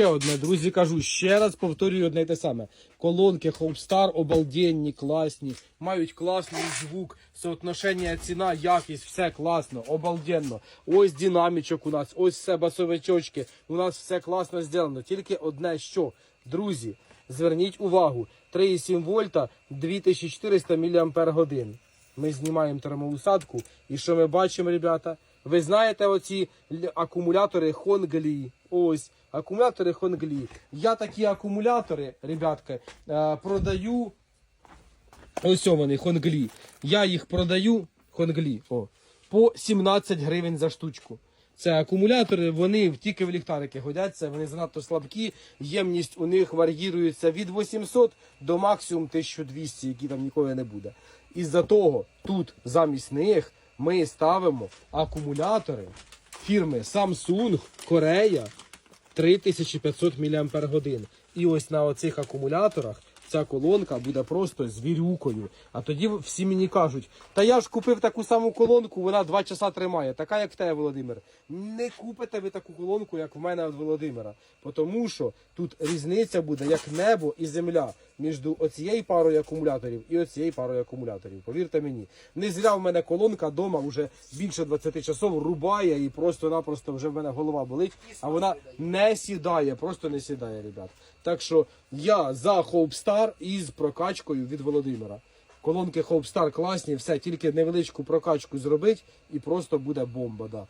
Ще одне, друзі, кажу, ще раз повторюю одне й те саме. Колонки Hope обалденні, класні, мають класний звук, соотношення ціна, якість, все класно, обалденно. Ось динамічок у нас, ось все басовичочки. У нас все класно зроблено. Тільки одне що, друзі, зверніть увагу: 3,7 вольта, 2400 мАч. Ми знімаємо термоусадку. І що ми бачимо, ребята? Ви знаєте оці акумулятори Хонглі. Ось акумулятори Хонглі. Я такі акумулятори, ребятки, е, продаю. Ось вони, Хонглі. Я їх продаю Хонглі. О, по 17 гривень за штучку. Це акумулятори, вони тільки в ліхтарики годяться, вони занадто слабкі. Ємність у них вар'їрується від 800 до максимум 1200, які там ніколи не буде. Із-за того тут замість них ми ставимо акумулятори фірми Samsung Korea 3500 мАч. І ось на оцих акумуляторах ця колонка буде просто звірюкою. А тоді всі мені кажуть: та я ж купив таку саму колонку, вона 2 часа тримає, така як в тебе, Володимир. Не купите ви таку колонку, як в мене від Володимира. Тому що тут різниця буде як небо і земля між оцією парою акумуляторів і оцією парою акумуляторів. Повірте мені, не зря в мене колонка вдома вже більше 20 часов рубає і просто-напросто вже в мене голова болить, а вона не сідає, просто не сідає, ребят. Так що я за Hope із прокачкою від Володимира. Колонки Hope класні, все, тільки невеличку прокачку зробить і просто буде бомба. Да.